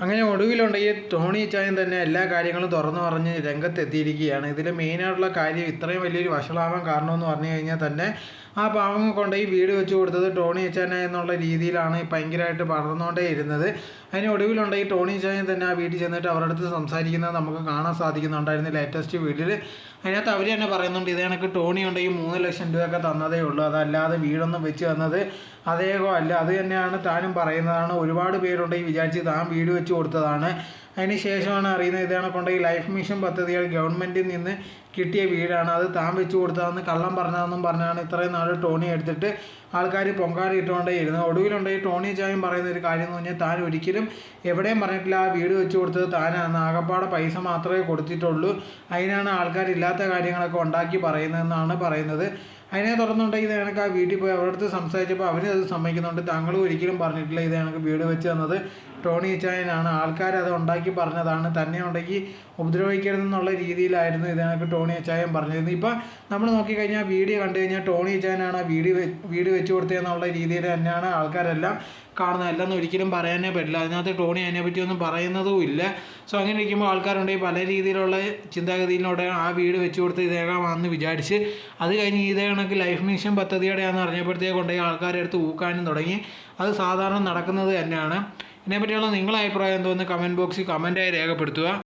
അങ്ങനെ ഒടുവിലുണ്ട്. ഈ ടോണി ചായൻ തന്നെ എല്ലാ കാര്യങ്ങളും തുറന്നു പറഞ്ഞ് രംഗത്തെത്തിയിരിക്കുകയാണ്. ഇതിൽ മെയിനായിട്ടുള്ള കാര്യം ഇത്രയും വലിയൊരു വഷളാവാൻ കാരണമെന്ന് പറഞ്ഞു കഴിഞ്ഞാൽ തന്നെ ആ പാവങ്ങൾ കൊണ്ട് ഈ വീട് വെച്ച് കൊടുത്തത് ടോണി ചാന എന്നുള്ള രീതിയിലാണ് ഭയങ്കരമായിട്ട് പടർന്നുകൊണ്ടേ ഇരുന്നത്. അതിന് ഒടുവിലുണ്ട് ഈ ടോണി ചായൻ തന്നെ ആ വീട്ടിൽ ചെന്നിട്ട് അവരുടെ അടുത്ത് സംസാരിക്കുന്നത് നമുക്ക് കാണാൻ സാധിക്കുന്നുണ്ടായിരുന്നു ലേറ്റസ്റ്റ് വീട്ടിൽ. അതിനകത്ത് അവർ തന്നെ പറയുന്നുണ്ട് ഇത് കണക്ക് ടോണി ഉണ്ടെങ്കിൽ മൂന്ന് ലക്ഷം രൂപയൊക്കെ തന്നതേ ഉള്ളൂ. അതല്ലാതെ വീടൊന്നും വെച്ച് തന്നത് അതേകോ അല്ല. അത് തന്നെയാണ് താനും പറയുന്നതാണ്. ഒരുപാട് പേരുണ്ടെങ്കിൽ വിചാരിച്ച് താൻ വീട് വെച്ച് കൊടുത്തതാണ്. അതിന് ശേഷമാണ് അറിയുന്നത് ഇതാണ് ഈ ലൈഫ് മിഷൻ പദ്ധതികൾ ഗവൺമെന്റിൽ നിന്ന് കിട്ടിയ വീടാണ്. അത് താൻ വെച്ച് കൊടുത്തതെന്ന് കള്ളം പറഞ്ഞതെന്നും പറഞ്ഞാണ് ഇത്രയും നാൾ ടോണി എടുത്തിട്ട് ആൾക്കാർ പൊങ്കാലിട്ടുകൊണ്ടേ ഇരുന്നത്. ഒടുവിലുണ്ടെങ്കിൽ ടോണി ചായം പറയുന്ന ഒരു കാര്യം എന്ന് പറഞ്ഞാൽ താൻ ഒരിക്കലും എവിടെയും പറഞ്ഞിട്ടില്ല ആ വീട് വെച്ച് കൊടുത്തത് താനാണ് ആകപ്പാടെ പൈസ മാത്രമേ കൊടുത്തിട്ടുള്ളൂ. അതിനാണ് ആൾക്കാരില്ലാത്ത കാര്യങ്ങളൊക്കെ ഉണ്ടാക്കി പറയുന്നതെന്നാണ് പറയുന്നത്. അതിനെ തുടർന്നുണ്ടെങ്കിൽ ഇത് ആ വീട്ടിൽ പോയി അവരുടെ അടുത്ത് സംസാരിച്ചപ്പോൾ അവനും അത് സമ്മതിക്കുന്നുണ്ട്. താങ്കളും ഒരിക്കലും പറഞ്ഞിട്ടില്ല ഇത് കണക്ക് വീട് വെച്ച് തന്നത്. ടോണി ചായനാണ്. ആൾക്കാർ അത് ഉണ്ടാക്കി പറഞ്ഞതാണ്. തന്നെ ഉണ്ടെങ്കിൽ ഉപദ്രവിക്കരുതെന്നുള്ള രീതിയിലായിരുന്നു ഇത് ടോണി ചായൻ പറഞ്ഞിരുന്നത്. ഇപ്പം നമ്മൾ നോക്കിക്കഴിഞ്ഞാൽ വീഡിയോ കണ്ടു കഴിഞ്ഞാൽ ടോണി ചായനാണ് ആ വീട് വീട് വെച്ച് കൊടുത്തതെന്നുള്ള രീതിയിൽ തന്നെയാണ് ആൾക്കാരെല്ലാം കാണുന്നത്. അല്ലെന്ന് ഒരിക്കലും പറയാനേ പറ്റില്ല. അതിനകത്ത് ടോണി അതിനെ പറ്റിയൊന്നും പറയുന്നതും ഇല്ല. സോ അങ്ങനെ ഇരിക്കുമ്പോൾ ആൾക്കാരുണ്ടെങ്കിൽ പല രീതിയിലുള്ള ചിന്താഗതിയിലൂടെ ആ വീട് വെച്ച് കൊടുത്ത് ഇതേക്കാമെന്ന് വിചാരിച്ച് അത് കഴിഞ്ഞ് ഇതേ കണക്ക് ലൈഫ് മിഷൻ പദ്ധതിയുടെയാണെന്ന് അറിഞ്ഞപ്പോഴത്തേക്ക് കൊണ്ടുപോയി ആൾക്കാരെ അടുത്ത് ഊക്കാനും തുടങ്ങി. അത് സാധാരണ നടക്കുന്നത് തന്നെയാണ്. ഇതിനെപ്പറ്റിയുള്ള നിങ്ങളുടെ അഭിപ്രായം എന്തോന്ന് കമന്റ് ബോക്സിൽ കമന്റായി രേഖപ്പെടുത്തുക.